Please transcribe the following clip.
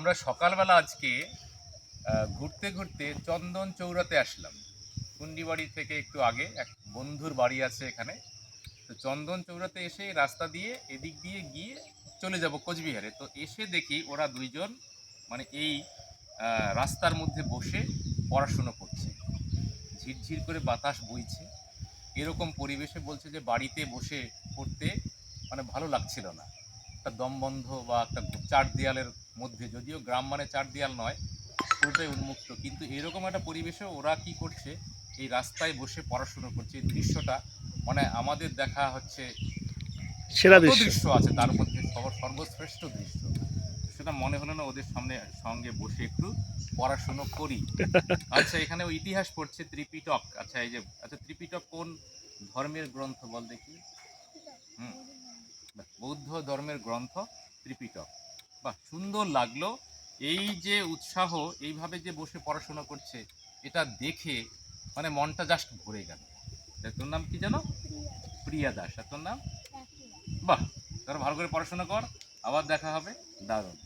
আমরা সকালবেলা আজকে ঘুরতে ঘুরতে চন্দন চৌরাতে আসলাম। কুন্ডিবাড়ি থেকে একটু আগে এক বন্ধুর বাড়ি আছে এখানে। তো চন্দন চৌরাতে এসে রাস্তা দিয়ে এদিক দিয়ে গিয়ে চলে যাব কোচবিহারে। তো এসে দেখি ওরা দুইজন মানে এই রাস্তার মধ্যে বসে পড়াশুনো করছে। ঝিরঝির করে বাতাস বইছে। এরকম পরিবেশে বলছে যে বাড়িতে বসে পড়তে মানে ভালো লাগছিল না। একটা দমবন্ধ বা একটা চার দেয়ালের মধ্যে যদিও গ্রাম মানে চার দেয়াল নয় পুরোটাই উন্মুক্ত। কিন্তু এরকম একটা পরিবেশে ওরা কি করছে এই রাস্তায় বসে পড়াশুনো করছে এই দৃশ্যটা মানে আমাদের দেখা হচ্ছে সেরা দৃশ্য। আছে তার মধ্যে সর্বশ্রেষ্ঠ দৃশ্য। সেটা মনে হলো না ওদের সামনে সঙ্গে বসে একটু পড়াশুনো করি। আচ্ছা এখানে ও ইতিহাস পড়ছে ত্রিপিটক। আচ্ছা এই যে আচ্ছা ত্রিপিটক কোন ধর্মের গ্রন্থ বল দেখি? হুম বৌদ্ধ ধর্মের গ্রন্থ ত্রিপিটক। বাহ সুন্দর লাগল। এই যে উৎসাহ এইভাবে যে বসে পড়াশোনা করছে এটা দেখে মানে মনটা জাস্ট ভরে গেল। তোর নাম কি জানো প্রিয়া দাস। আর তোর নাম? বাহ তোর ভালো করে পড়াশোনা কর আবার দেখা হবে। দারুণ।